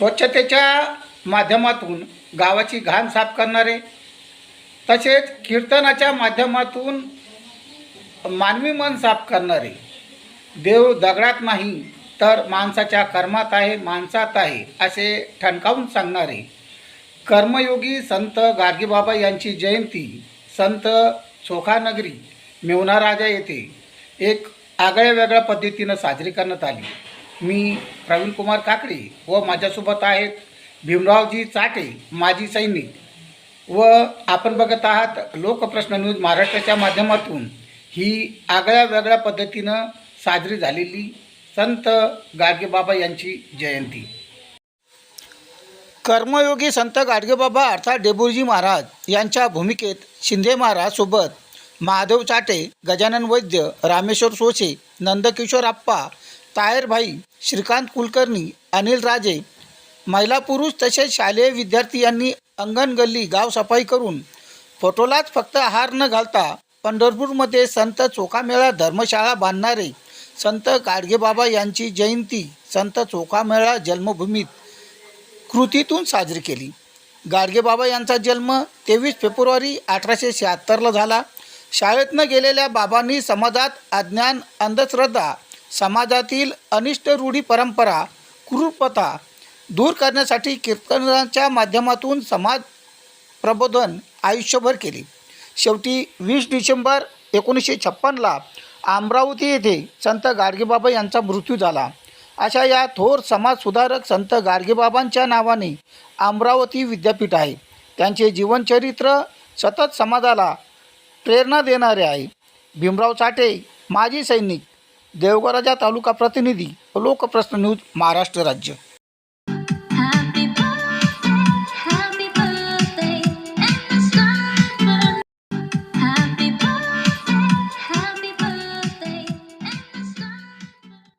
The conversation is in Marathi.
स्वच्छतेच्या माध्यमातून गावाची घाण साफ करणारे तसेच कीर्तनाच्या माध्यमातून मानवी मन साफ करणारे. देव दगडात नाही तर माणसाच्या कर्मात आहे माणसात आहे असे ठणकावून सांगणारे. कर्मयोगी संत गाडगेबाबा यांची जयंती संत चोखानगरी मेवणाराजा येथे एक आगळ्या वेगळ्या पद्धतीनं साजरी करण्यात आली. मी प्रवीण कुमार काकडे व माझ्यासोबत आहेत भीमरावजी चाटे माजी सैनिक. व आपण बघत आहात लोकप्रश्न न्यूज महाराष्ट्राच्या माध्यमातून. ही आगळ्या वेगळ्या पद्धतीनं साजरी झालेली संत गाडगेबाबा यांची जयंती. कर्मयोगी संत गाडगेबाबा अर्थात डेबुरजी महाराज यांच्या भूमिकेत शिंदे महाराजसोबत महादेव चाटे गजानन वैद्य रामेश्वर सोशे नंदकिशोर आप्पा तायरभाई श्रीकांत कुलकर्णी अनिल राजे महिला पुरुष तसेच शालेय विद्यार्थी यांनी अंगण गल्ली गाव सफाई करून फोटोलाच फक्त हार न घालता पंढरपूरमध्ये संत चोखामेळा धर्मशाळा बांधणारे संत गाडगेबाबा यांची जयंती संत चोखामेळा जन्मभूमीत कृतीतून साजरी केली. गाडगेबाबा यांचा जन्म तेवीस फेब्रुवारी अठराशे शहात्तरला झाला. शाळेतनं गेलेल्या बाबांनी समाजात अज्ञान अंधश्रद्धा समाजातील अनिष्ट रूढी परंपरा क्रूरपथा दूर करण्यासाठी कीर्तनाच्या माध्यमातून समाज प्रबोधन आयुष्यभर केले. शेवटी वीस डिसेंबर एकोणीसशे छप्पनला अमरावती येथे संत गाडगेबाबा यांचा मृत्यू झाला. अशा या थोर समाजसुधारक संत गाडगेबाबांच्या नावाने अमरावती विद्यापीठ आहे. त्यांचे जीवनचरित्र सतत समाजाला प्रेरणा देणारे आहे. भीमराव साठे माजी सैनिक देवगराजा तालुका प्रतिनिधी लोकप्रश्न न्यूज महाराष्ट्र राज्य.